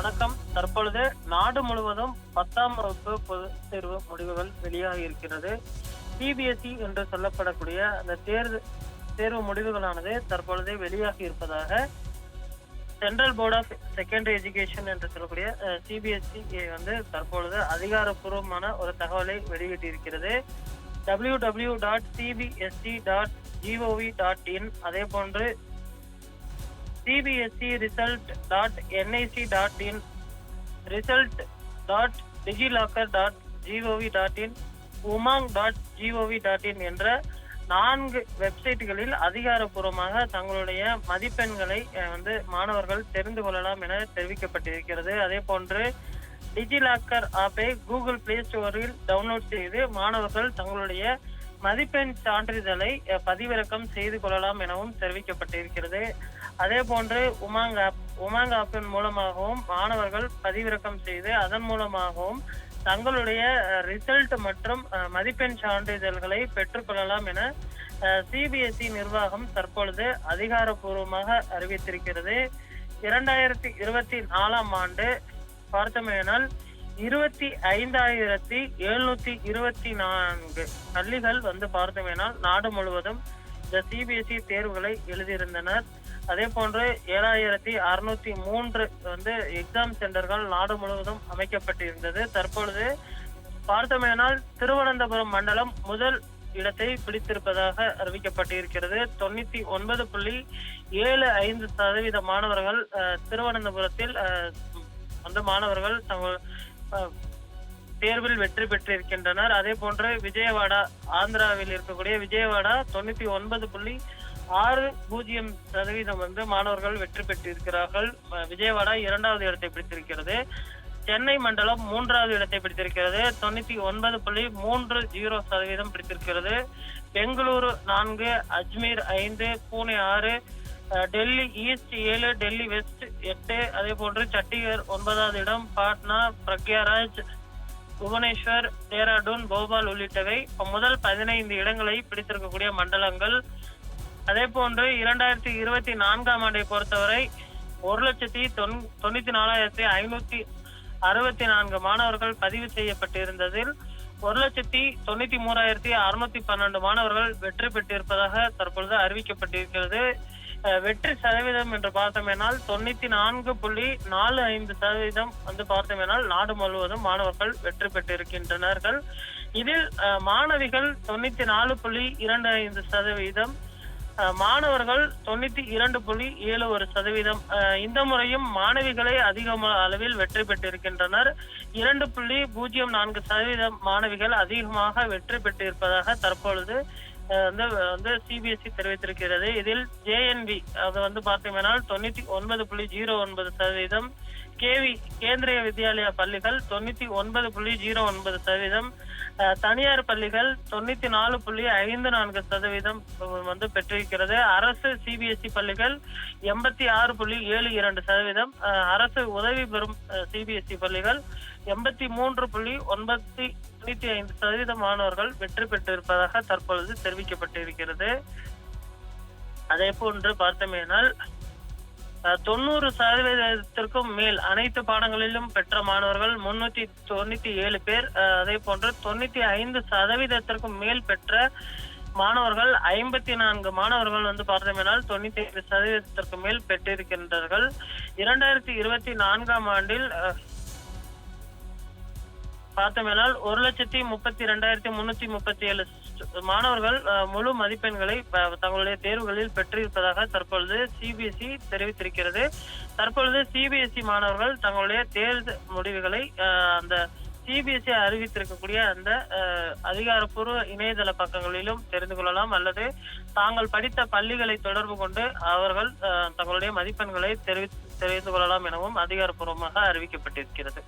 வணக்கம். தற்பொழுது நாடு முழுவதும் பத்தாம் வகுப்பு பொது தேர்வு முடிவுகள் வெளியாகி இருக்கிறது. சிபிஎஸ்இ என்று சொல்லப்படக்கூடிய அந்த தேர்வு தேர்வு முடிவுகளானது தற்பொழுது வெளியாகி இருப்பதாக central board of secondary education என்று சொல்லக்கூடிய சிபிஎஸ்இ வந்து தற்பொழுது அதிகாரப்பூர்வமான ஒரு தகவலை வெளியிட்டிருக்கிறது. W W dot CBSE dot GOV dot in அதே போன்று CBSE result dot NIC dot in result dot DigiLocker dot GOV dot in UMANG dot GOV dot in என்ற நான்கு வெப்சைட்டுகளில் அதிகாரப்பூர்வமாக தங்களுடைய மதிப்பெண்களை வந்து மாணவர்கள் தெரிந்து கொள்ளலாம் என தெரிவிக்கப்பட்டிருக்கிறது. அதே போன்று டிஜிலாக்கர் ஆப்பை கூகுள் பிளே ஸ்டோரில் டவுன்லோட் செய்து மாணவர்கள் தங்களுடைய மதிப்பெண் சான்றிதழை பதிவிறக்கம் செய்து கொள்ளலாம் எனவும் தெரிவிக்கப்பட்டிருக்கிறது. அதே போன்று உமாங் ஆப் உமாங் ஆப்பின் மூலமாகவும் மாணவர்கள் பதிவிறக்கம் செய்து அதன் மூலமாகவும் தங்களுடைய ரிசல்ட் மற்றும் மதிப்பெண் சான்றிதழ்களை பெற்றுக்கொள்ளலாம் என சிபிஎஸ்இ நிர்வாகம் தற்பொழுது அதிகாரப்பூர்வமாக அறிவித்திருக்கிறது. இரண்டாயிரத்தி இருபத்தி நாலாம் ஆண்டு பார்த்தோமேனால் இருபத்தி ஐந்தாயிரத்தி எழுநூத்தி இருபத்தி நான்கு பள்ளிகள் வந்து பார்த்தோமேனால் நாடு முழுவதும் இந்த சிபிஎஸ்இ தேர்வுகளை எழுதியிருந்தனர். அதே போன்று ஏழாயிரத்தி அறுநூத்தி மூன்று வந்து எக்ஸாம் சென்டர்கள் நாடு முழுவதும் அமைக்கப்பட்டிருந்தது. தற்பொழுது பார்த்தோமேனால் திருவனந்தபுரம் மண்டலம் முதல் இடத்தை பிடித்திருப்பதாக அறிவிக்கப்பட்டிருக்கிறது. தொண்ணூத்தி ஒன்பது புள்ளி ஏழு ஐந்து சதவீத மாணவர்கள் அஹ், திருவனந்தபுரத்தில் அஹ், வந்து மாணவர்கள் தங்கள் அஹ், தேர்வில் வெற்றி பெற்றிருக்கின்றனர். அதே போன்று விஜயவாடா ஆந்திராவில் இருக்கக்கூடிய விஜயவாடா தொண்ணூத்தி ஒன்பது புள்ளி ஆறு பூஜ்ஜியம் சதவீதம் வந்து மாணவர்கள் வெற்றி பெற்றிருக்கிறார்கள். விஜயவாடா இரண்டாவது இடத்தை பிடித்திருக்கிறது. சென்னை மண்டலம் மூன்றாவது இடத்தை பிடித்திருக்கிறது. தொண்ணூத்தி ஒன்பது புள்ளி மூன்று ஜீரோ சதவீதம் பிடித்திருக்கிறது. பெங்களூரு நான்கு அஜ்மீர் ஐந்து பூனே ஆறு டெல்லி ஈஸ்ட் ஏழு டெல்லி வெஸ்ட் எட்டு அதே போன்று சண்டிகர் ஒன்பதாவது இடம் பாட்னா பிரக்யாராஜ் புவனேஸ்வர் டேராடூன் போபால் உள்ளிட்டவை. முதல் பதினைந்து இடங்களை பிடித்திருக்கக்கூடிய மண்டலங்கள் அதே போன்று இரண்டாயிரத்தி இருபத்தி நான்காம் ஆண்டை பொறுத்தவரை ஒரு லட்சத்தி தொன் தொண்ணூத்தி நாலாயிரத்தி ஐநூத்தி அறுபத்தி நான்கு மாணவர்கள் பதிவு செய்யப்பட்டிருந்ததில் ஒரு லட்சத்தி தொண்ணூத்தி மூணாயிரத்தி அறுநூத்தி பன்னெண்டு மாணவர்கள் வெற்றி பெற்றிருப்பதாக தற்பொழுது அறிவிக்கப்பட்டிருக்கிறது. வெற்றி சதவீதம் என்று பார்த்தோமேனால் தொண்ணூத்தி நான்கு புள்ளி நாலு ஐந்து சதவீதம் வந்து பார்த்தோமேனால் நாடு முழுவதும் மாணவர்கள் வெற்றி பெற்றிருக்கின்றனர்கள். இதில் மாணவிகள் தொண்ணூத்தி நாலு புள்ளி இரண்டு ஐந்து சதவீதம் மாணவர்கள் தொண்ணூத்தி இரண்டு புள்ளி ஏழு ஒரு சதவீதம். அஹ், இந்த முறையும் மாணவிகளே அதிக அளவில் வெற்றி பெற்றிருக்கின்றனர். இரண்டு புள்ளி பூஜ்ஜியம் நான்கு சதவீதம் மாணவிகள் அதிகமாக வெற்றி பெற்றிருப்பதாக தற்பொழுது அஹ், வந்து வந்து சிபிஎஸ்இ தெரிவித்திருக்கிறது. இதில் ஜேஎன்பி அது வந்து பார்த்தீங்கன்னா தொண்ணூத்தி ஒன்பது புள்ளி ஜீரோ ஒன்பது சதவீதம். கேவி கேந்திரிய வித்யாலயா பள்ளிகள் தொண்ணூத்தி ஒன்பது புள்ளி ஜீரோ ஒன்பது சதவீதம். தனியார் பள்ளிகள் தொண்ணூத்தி நாலு புள்ளி ஐந்து நான்கு சதவீதம் வந்து பெற்றிருக்கிறது. அரசு சிபிஎஸ்இ பள்ளிகள் எண்பத்தி ஆறு புள்ளி ஏழு இரண்டு சதவீதம். அஹ், அரசு உதவி பெறும் சிபிஎஸ்இ பள்ளிகள் எண்பத்தி மூன்று புள்ளி ஒன்பத்தி தொண்ணூத்தி ஐந்து சதவீத மாணவர்கள் வெற்றி பெற்றிருப்பதாக தற்பொழுது தெரிவிக்கப்பட்டிருக்கிறது. அதே போன்று பார்த்தோமேனால் தொண்ணூறு சதவீதத்திற்கும் மேல் அனைத்து பாடங்களிலும் பெற்ற மாணவர்கள் முன்னூத்தி தொண்ணூத்தி ஏழு பேர் அதே போன்று தொண்ணூத்தி ஐந்து சதவீதத்திற்கும் மேல் பெற்ற மாணவர்கள் ஐம்பத்தி நான்கு மாணவர்கள் வந்து பார்த்தோம்னால் தொண்ணூத்தி ஐந்து சதவீதத்திற்கு மேல் பெற்றிருக்கின்றார்கள். இரண்டாயிரத்தி இருபத்தி நான்காம் ஆண்டில் பார்த்தோம்னால் ஒரு லட்சத்தி முப்பத்தி ரெண்டாயிரத்தி முன்னூத்தி முப்பத்தி ஏழு மாணவர்கள் முழு மதிப்பெண்களை தங்களுடைய தேர்வுகளில் பெற்றிருப்பதாக தற்பொழுது சிபிஎஸ்இ தெரிவித்திருக்கிறது. தற்பொழுது சிபிஎஸ்இ மாணவர்கள் தங்களுடைய தேர்வு முடிவுகளை அஹ், அந்த சிபிஎஸ்இ அறிவித்திருக்கக்கூடிய அந்த அஹ், அதிகாரப்பூர்வ இணையதள பக்கங்களிலும் தெரிந்து கொள்ளலாம். அல்லது தாங்கள் படித்த பள்ளிகளை தொடர்பு கொண்டு அவர்கள் அஹ், தங்களுடைய மதிப்பெண்களை தெரிவி தெரிந்து கொள்ளலாம் எனவும் அதிகாரப்பூர்வமாக அறிவிக்கப்பட்டிருக்கிறது.